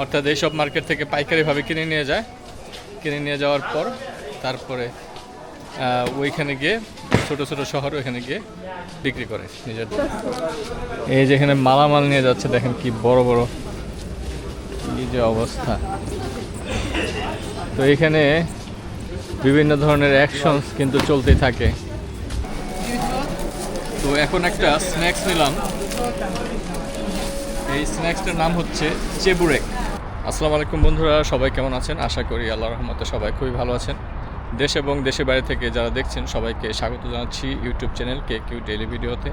অর্থাৎ এইসব মার্কেট থেকে পাইকারিভাবে কিনে নিয়ে যায়। কিনে নিয়ে যাওয়ার পর তারপরে ওইখানে গিয়ে, ছোট ছোট শহর ওইখানে গিয়ে বিক্রি করে নিজের। এই যেখানে মালামাল নিয়ে যাচ্ছে, দেখেন কি বড় বড়। কি যে অবস্থা। তো এখানে বিভিন্ন ধরনের অ্যাকশনস কিন্তু চলতেই থাকে। তো এখন একটা স্ন্যাক্স নিলাম। এই স্ন্যাক্সটার নাম হচ্ছে চেবুরেক আসসালামু আলাইকুম বন্ধুরা, সবাই কেমন আছেন? আশা করি আল্লাহ রহমতে সবাই খুবই ভালো আছেন। দেশ এবং দেশের বাইরে থেকে যারা দেখছেন, সবাইকে স্বাগত জানাচ্ছি YouTube channel K Q daily ভিডিওতে।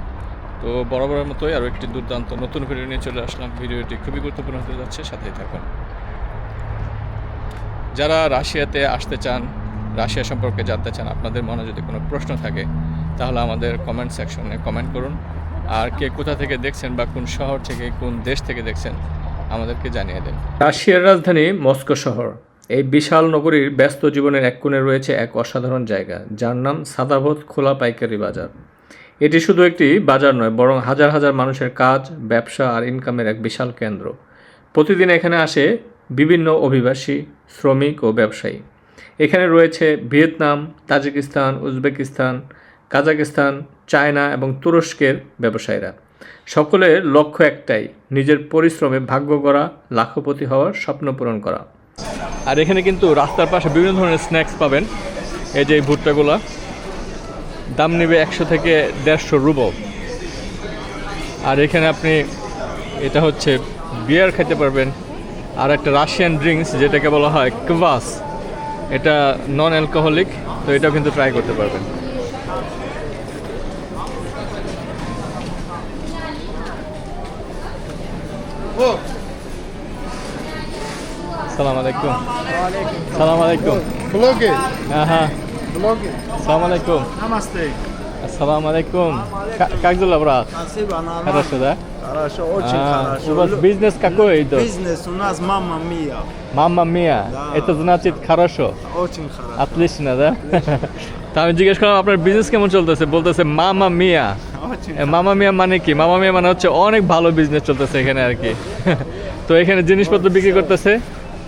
তো বরাবরের মতোই আরও একটি দুর্দান্ত নতুন ভিডিও নিয়ে চলে আসলাম। ভিডিওটি খুবই গুরুত্বপূর্ণ হতে যাচ্ছে, সাথেই থাকুন। যারা রাশিয়াতে আসতে চান, রাশিয়া সম্পর্কে জানতে চান, আপনাদের মনে যদি কোনো প্রশ্ন থাকে, তাহলে আমাদের কমেন্ট সেকশনে কমেন্ট করুন। আর কে কোথা থেকে দেখছেন বা কোন শহর থেকে কোন দেশ থেকে দেখছেন আমাদেরকে জানিয়ে দেন। রাশিয়ার রাজধানী মস্কো শহর। এই বিশাল নগরীর ব্যস্ত জীবনের এক কোণে রয়েছে এক অসাধারণ জায়গা, যার নাম সাদাভোত খোলা পাইকারি বাজার। এটি শুধু একটি বাজার নয়, বরং হাজার হাজার মানুষের কাজ, ব্যবসা আর ইনকামের এক বিশাল কেন্দ্র। প্রতিদিন এখানে আসে বিভিন্ন অভিবাসী, শ্রমিক ও ব্যবসায়ী। এখানে রয়েছে Vietnam, Tajikistan, Uzbekistan, Kazakhstan, China এবং তুরস্কের ব্যবসায়ীরা। সকলের লক্ষ্য একটাই, নিজের পরিশ্রমে ভাগ্য গড়া, লাখপতি হওয়ার স্বপ্ন পূরণ করা। আর এখানে কিন্তু রাস্তার পাশে বিভিন্ন ধরনের স্ন্যাক্স পাবেন। এই যে ভুট্টাগুলা, দাম নেবে একশো থেকে দেড়শো রুবল আর এখানে আপনি, এটা হচ্ছে বিয়ার খেতে পারবেন। আর একটা রাশিয়ান ড্রিঙ্কস যেটাকে বলা হয় কভাস এটা নন অ্যালকোহলিক তো এটাও কিন্তু ট্রাই করতে পারবেন। সালাম আলাইকুম সালাম আলাইকুম Блоги. ага Блоги. সালাম আলাইকুম Намасте. Ассаламу алейкум. Как, как дела, брат? Спасибо, нормально. Хорошо, да? Хорошо, очень А, хорошо. У вас Лю- бизнес какой идет? Бизнес у нас мама мия. Мама мия. Да. Это значит хорошо. Очень хорошо. Отлично, да? তা আমি জিজ্ঞেস করলাম আপনার বিজনেস কেমন চলতেছে বলতেছে মামা মিয়া Очень এ, মামা মিয়া মানে কি মামা মিয়া মানে হচ্ছে অনেক ভালো বিজনেস চলতেছে এখানে আর কি তো এখানে জিনিসপত্র বিক্রি করতেছে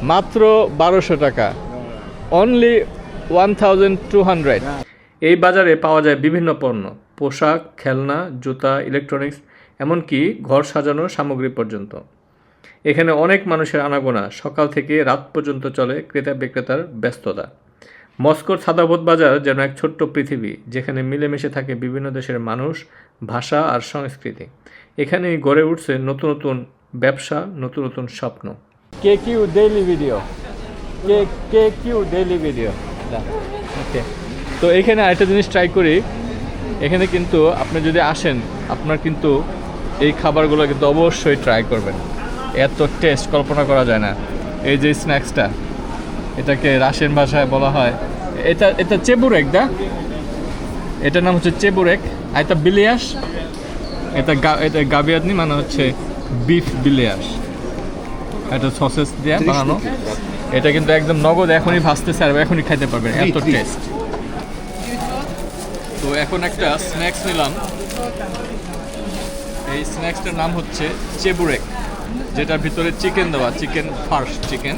মাত্র বারোশো টাকা। Only one thousand two hundred এই বাজারে পাওয়া যায় বিভিন্ন পণ্য, পোশাক, খেলনা, জুতা ইলেকট্রনিক্স এমনকি ঘর সাজানোর সামগ্রী পর্যন্ত। এখানে অনেক মানুষের আনাগোনা, সকাল থেকে রাত পর্যন্ত চলে ক্রেতা বিক্রেতার ব্যস্ততা। মস্কোর সাদাবোধ বাজার যেন এক ছোট্ট পৃথিবী, যেখানে মিলেমিশে থাকে বিভিন্ন দেশের মানুষ, ভাষা আর সংস্কৃতি। এখানেই গড়ে উঠছে নতুন নতুন ব্যবসা, নতুন নতুন স্বপ্ন। Daily video K K Q daily video okay তো এখানে আরেকটা জিনিস ট্রাই করি। এখানে কিন্তু আপনি যদি আসেন, আপনার কিন্তু এই খাবারগুলো কিন্তু অবশ্যই ট্রাই করবেন। এত টেস্ট কল্পনা করা যায় না। এই যে স্ন্যাক্সটা এটাকে রাশিয়ান ভাষায় বলা হয়। এটা এটা চেবুরেক দা? এটার নাম হচ্ছে চেবুরেক আর এটা বিলিয়াস এটা গা- মানে হচ্ছে বিফ বিলিয়াস এটা সসেস দিয়ে বানানো। এটা কিন্তু একদম নগদ এখনই ভাজতেছে আর এখনই খাইতে পারবেন এত টেস্ট তো এখন একটা স্ন্যাক্স নিলাম। এই স্ন্যাক্সটার নাম হচ্ছে চেবুরেক যেটার ভিতরে চিকেন দেওয়া চিকেন ফার্স্ট চিকেন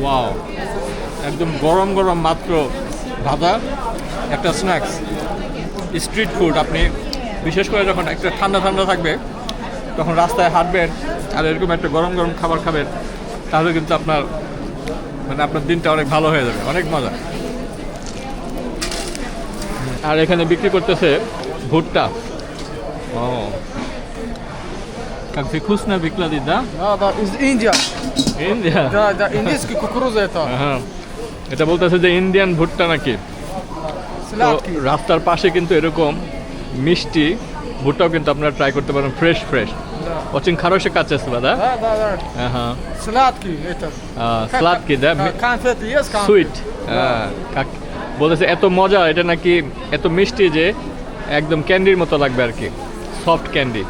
ওয়াও একদম গরম গরম মাত্র ভাজা একটা স্ন্যাক্স স্ট্রিট ফুড আপনি বিশেষ করে যখন একটা ঠান্ডা ঠান্ডা থাকবে তখন রাস্তায় হাঁটবেন আর এরকম একটা গরম গরম খাবার খাবেন তাহলে কিন্তু আপনার মানে আপনার দিনটা অনেক ভালো হয়ে যাবে অনেক মজা আর এখানে বিক্রি করতেছে ভুট্টা ও как вкусно выглядит, да? Да, да, из Индии. Индия. Да, да, индийский кукуруза это. হ্যাঁ এটা বলতেছে যে ইন্ডিয়ান ভুট্টা নাকি তো Сладкий. রাস্তার পাশে কিন্তু এরকম মিষ্টি ভুট্টাও কিন্তু আপনারা ট্রাই করতে পারেন ফ্রেশ ফ্রেশ Да. очень хорошее качество, да? Да, да, да. Ага. Сладкий это. А, сладкий, да? Как Конфет есть конфет? সুইট বলতেছে এত মজা এটা নাকি এত মিষ্টি যে একদম ক্যান্ডির মতো লাগবে আর কি সফট ক্যান্ডি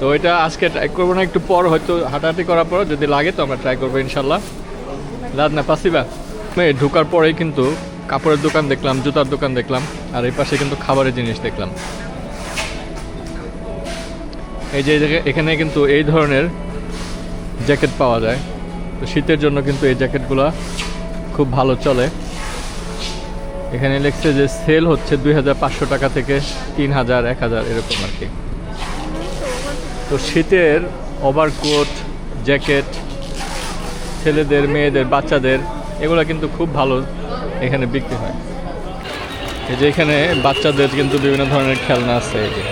তো এটা আজকে ট্রাই করবো না একটু পর হয়তো হাঁটাহাঁটি করার পর যদি লাগে তো আমরা ট্রাই করবো ইনশাল্লাহ লাদ না পাসিবা আমি ঢোকার পরেই কিন্তু কাপড়ের দোকান দেখলাম, জুতার দোকান দেখলাম, আর এই পাশে কিন্তু খাবারের জিনিস দেখলাম। এই যে এখানে কিন্তু এই ধরনের জ্যাকেট পাওয়া যায়। তো শীতের জন্য কিন্তু এই জ্যাকেটগুলো খুব ভালো চলে। এখানে লেখছে যে সেল হচ্ছে দুই হাজার পাঁচশো টাকা থেকে তিন হাজার, এক হাজার, এরকম আর কি। তো শীতের ওভারকোট, জ্যাকেট, ছেলেদের, মেয়েদের, বাচ্চাদের, এগুলো কিন্তু খুব ভালো এখানে বিক্রি হয়। এই যে এখানে বাচ্চাদের কিন্তু বিভিন্ন ধরনের খেলনা আছে এই যে।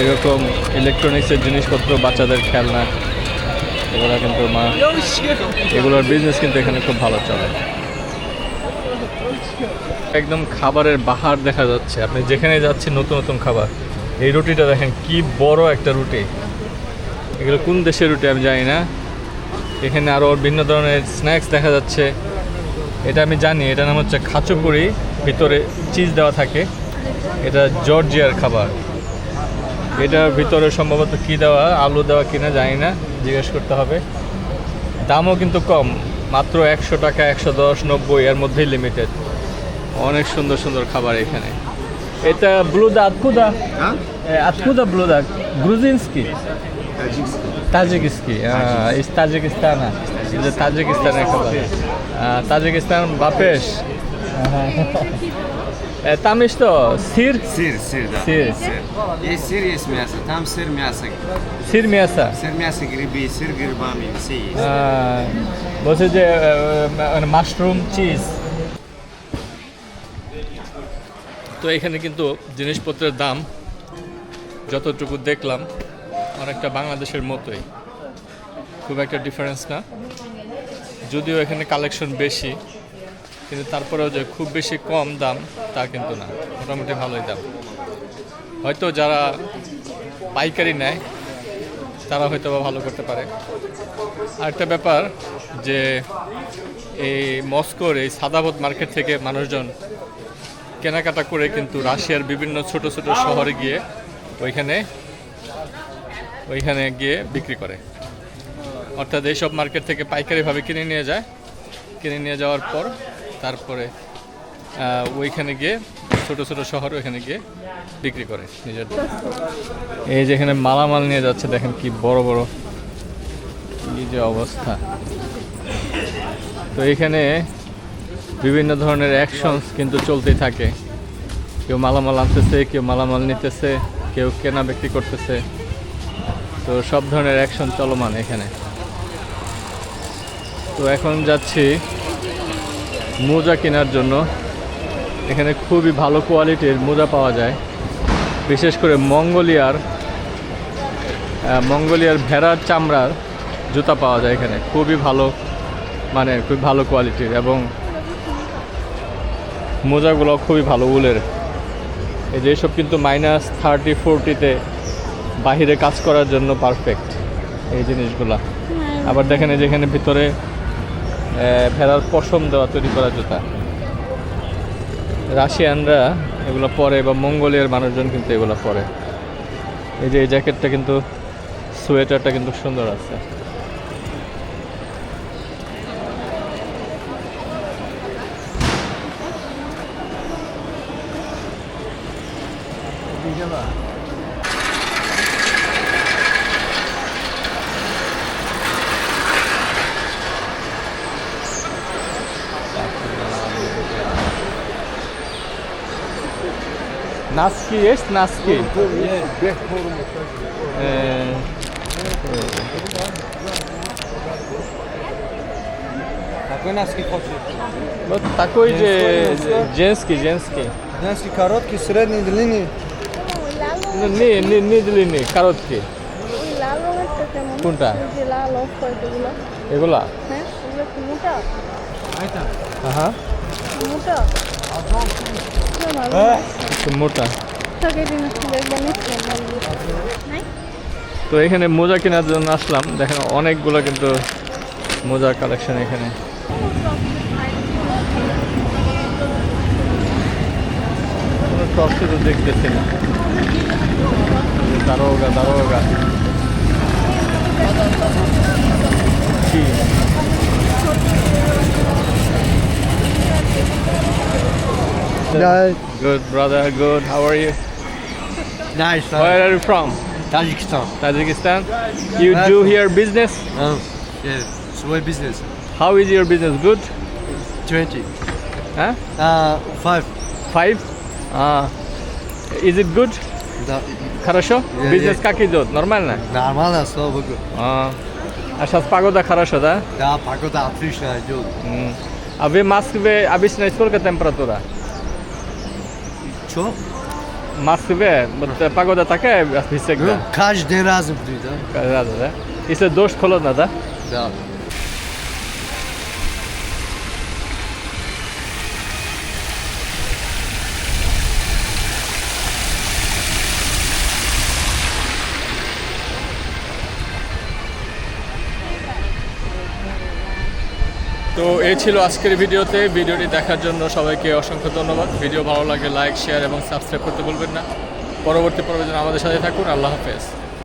এরকম ইলেকট্রনিক্সের জিনিসপত্র, বাচ্চাদের খেলনা, এগুলো কিন্তু মা এগুলোর বিজনেস কিন্তু এখানে খুব ভালো চলে। একদম খাবারের বাহার দেখা যাচ্ছে। আপনি যেখানে যাচ্ছেন, নতুন নতুন খাবার। এই রুটিটা দেখেন কি বড় একটা রুটি। এগুলো কোন দেশের রুটি আমি জানি না। এখানে আরও ভিন্ন ধরনের স্ন্যাক্স দেখা যাচ্ছে। এটা আমি জানি এটা নাম হচ্ছে খাচুপুরি। ভিতরে চিজ দেওয়া থাকে। এটা জর্জিয়ার খাবার। এটার ভিতরে সম্ভবত কি দেওয়া আলু দেওয়া কিনা জানি না জিজ্ঞেস করতে হবে। দামও কিন্তু কম মাত্র একশো টাকা একশো দশ নব্বই এর মধ্যেই লিমিটেড অনেক সুন্দর সুন্দর খাবার এখানে। এটা ব্লু ব্লুদা আতকুদা А? আতকুদা ব্লুদা গ্রুজিনস্কি? তাজিকিস্কি из Таджикистана. Это Таджикистан খাবার আহ, তাজিকিস্তান বাপেশ Э, Там и что? Сыр? Сыр, сыр, да. Сыр. Сыр. Есть сыр, есть мясо. Там сыр, мясо. Сыр мясо. Сыр, мясо, грибы, сыр грибами, все есть. আহ, বলছে যে মাশরুম চিজ তো এখানে কিন্তু জিনিসপত্রের দাম যতটুকু দেখলাম অনেকটা বাংলাদেশের মতোই। খুব একটা ডিফারেন্স না। যদিও এখানে কালেকশন বেশি, কিন্তু তারপরেও যে খুব বেশি কম দাম, তা কিন্তু না। মোটামুটি ভালোই দাম। হয়তো যারা পাইকারি নেয়, তারা হয়তো বা ভালো করতে পারে। আরেকটা ব্যাপার যে এই মস্কোর এই সাদাবত মার্কেট থেকে মানুষজন কেনাকাটা করে কিন্তু রাশিয়ার বিভিন্ন ছোট ছোট শহরে গিয়ে ওইখানে ওইখানে গিয়ে বিক্রি করে। অর্থাৎ এইসব মার্কেট থেকে পাইকারিভাবে কিনে নিয়ে যায়। কিনে নিয়ে যাওয়ার পর তারপরে ওইখানে গিয়ে ছোট ছোট শহর ওইখানে গিয়ে বিক্রি করে নিজের। এই যেখানে মালামাল নিয়ে যাচ্ছে, দেখেন কি বড় বড়। কি যে অবস্থা। তো এখানে বিভিন্ন ধরনের অ্যাকশনস কিন্তু চলতেই থাকে। কেউ মালামাল আনতেছে, কেউ মালামাল নিতেছে, কেউ কেনা বিক্রি করতেছে। তো সব ধরনের অ্যাকশন চলমান এখানে। তো এখন যাচ্ছি মোজা কেনার জন্য। এখানে খুবই ভালো কোয়ালিটির মোজা পাওয়া যায়। বিশেষ করে মঙ্গোলিয়ার মঙ্গোলিয়ার ভেড়ার চামড়ার জুতা পাওয়া যায় এখানে। খুবই ভালো মানে খুবই ভালো কোয়ালিটির এবং মোজাগুলো খুবই ভালো উলের। এই যে এসব কিন্তু মাইনাস থার্টি ফোরটিতে বাহিরে কাজ করার জন্য পারফেক্ট এই জিনিসগুলা। আবার দেখেন যেখানে ভিতরে ভেড়ার পশম দেওয়া তৈরি করা জুতা। রাশিয়ানরা এগুলো পরে বা মঙ্গোলিয়ার মানুষজন কিন্তু এগুলো পরে। এই যে এই জ্যাকেটটা কিন্তু, সোয়েটারটা কিন্তু সুন্দর আছে। Naski jest? Naski. Eee, Какой носки хочешь? no такой же женский, женский. Носки короткие, средние, длинные. No, не, не, не длинный, короткий. ওই লাল রঙেরটা কেমন কোনটা? ওই যে লাল অফ হোয়াইট এগুলো এগুলা হ্যাঁ ওগুলো কি মোটা হ্যাঁ মোটা। তো এখানে মোজা কেনার জন্য আসলাম। দেখেন অনেকগুলো কিন্তু মোজার কালেকশন এখানে। টপসি তো দেখতেছি না। দারোগা দারোগা। কি? Да, Good brother, good. How are you? Nice. Where are you from? Tajikistan. Tajikistan. You do here business? Um, yeah. Sway business. How is your business? Good? 20. Huh? Uh, five. Five? А, is it good? Да. Хорошо? Yeah, Бизнес yeah. как идет? Нормально? Нормально, слава богу. А, а сейчас погода хорошо, да? Да, погода отлично идет. М. А вы в Москве обычно сколько температура? co? Masywę, bo ta pogoda taka jest, jak No, każdy razem przyjdzie. Każdy razem, tak? Jest dość kolodna, tak? Tak. তো এই ছিল আজকের ভিডিওতে। ভিডিওটি দেখার জন্য সবাইকে অসংখ্য ধন্যবাদ। ভিডিও ভালো লাগে লাইক শেয়ার এবং সাবস্ক্রাইব করতে বলবেন না। পরবর্তী পর্বে যেন আমাদের সাথে থাকুন, আল্লাহ হাফেজ।